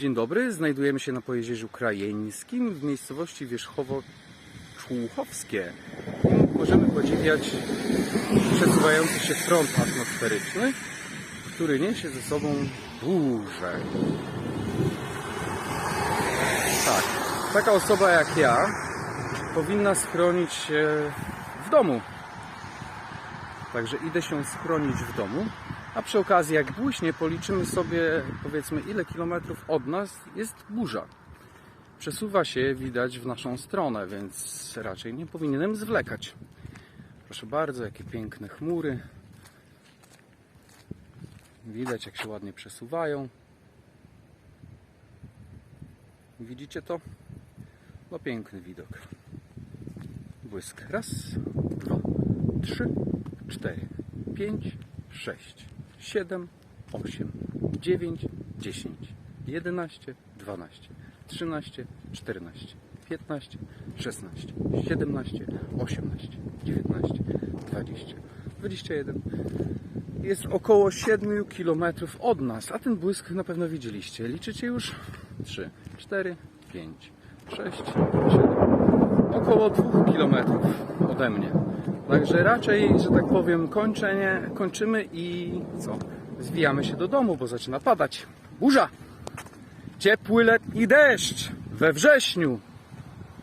Dzień dobry, znajdujemy się na Pojezierzu Krajeńskim w miejscowości Wierzchowo-Człuchowskie. Możemy podziwiać przesuwający się front atmosferyczny, który niesie ze sobą burzę. Tak, taka osoba jak ja powinna schronić się w domu. Także idę się schronić w domu, a przy okazji jak błyśnie policzymy sobie powiedzmy ile kilometrów od nas jest burza. Przesuwa się widać w naszą stronę, więc raczej nie powinienem zwlekać. Proszę bardzo, jakie piękne chmury. Widać jak się ładnie przesuwają. Widzicie to? No piękny widok. Błysk. Raz, dwa, trzy, cztery, pięć, sześć, siedem, osiem, dziewięć, dziesięć, jedenaście, dwanaście, trzynaście, czternaście, piętnaście, szesnaście, siedemnaście, osiemnaście, dziewiętnaście, dwadzieścia, dwadzieścia jeden. Jest około 7 km od nas, a ten błysk na pewno widzieliście. Liczycie już? 3, 4, 5, 6, 7, około 2 km ode mnie. Także raczej, że tak powiem, kończenie, kończymy i co? Zwijamy się do domu, bo zaczyna padać. Burza! Ciepły letni deszcz we wrześniu